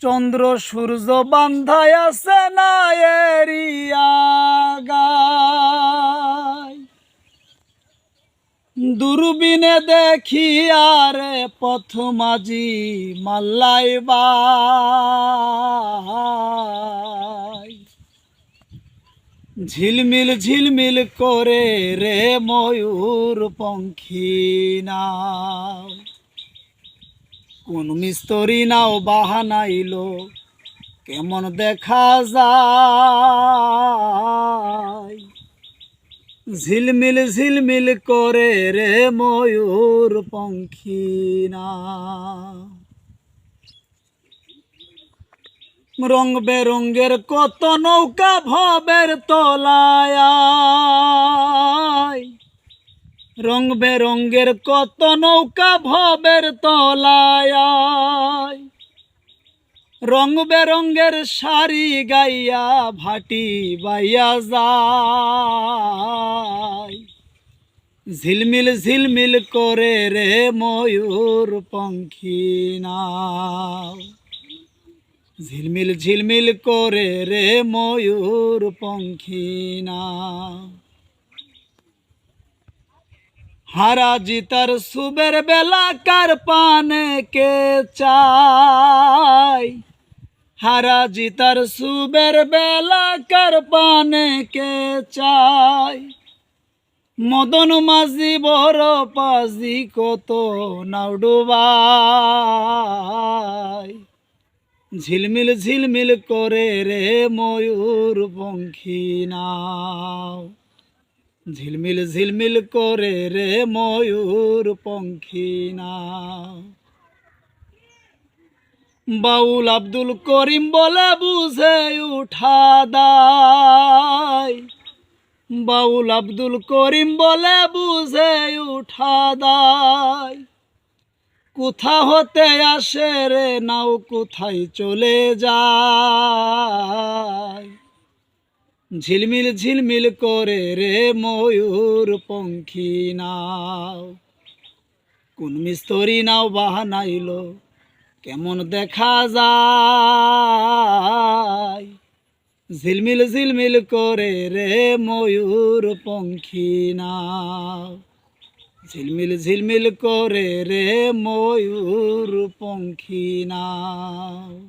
চন্দ্র সূর্য বান্ধায় আছে না দূরবীনে দেখি আরে পথ মাঝি মাল্লাই ঝিলমিল ঝিলমিল করে রে ময়ূর পঙ্খী নাও কোন মিস্তরি নাও বাহানাইলো, কেমন দেখা যায়? ঝিলমিল ঝিলমিল করে রে ময়ূর পঙ্খী না রং বেরঙ্গের কত নৌকা ভবের তলায়। রং বেরঙ্গের কত নৌকা ভবের তলায়। রং বেরঙ্গের শাড়ি গাইয়া ভাটি বাইয়া যায়। ঝিলমিল ঝিলমিল করে রে ময়ূর পঙ্খী নাও। ঝিলমিল ঝিলমিল করে রে ময়ূর পঙ্খী নাও। হারা জিতার সুবের বেলা কার পানে কে চাই হারা জিতার সুবের বেলা কার পানে কে চাই মদন মাঝি বড় পাজি কত নাউডুবাই ঝিলমিল ঝিলমিল করে রে ময়ূর পঙ্খী নাও। ঝিলমিল ঝিলমিল করে রে ময়ূর পঙ্খী নাও বাউল আব্দুল করিম বলে বুঝে উঠা দায়। বাউল আব্দুল করিম বলে বুঝে উঠা দায়। কোথা হতে আসে রে, নাও কোথায় চলে যায়। ঝিলমিল ঝিলমিল করে রে ময়ূর পঙ্খী নাও। কোন মিস্তরি নাও বাহানাইল, কেমন দেখা যায়? ঝিলমিল ঝিলমিল করে রে ময়ূর পঙ্খী নাও। ঝিলমিল ঝিলমিল করে রে ময়ূর পঙ্খী নাও।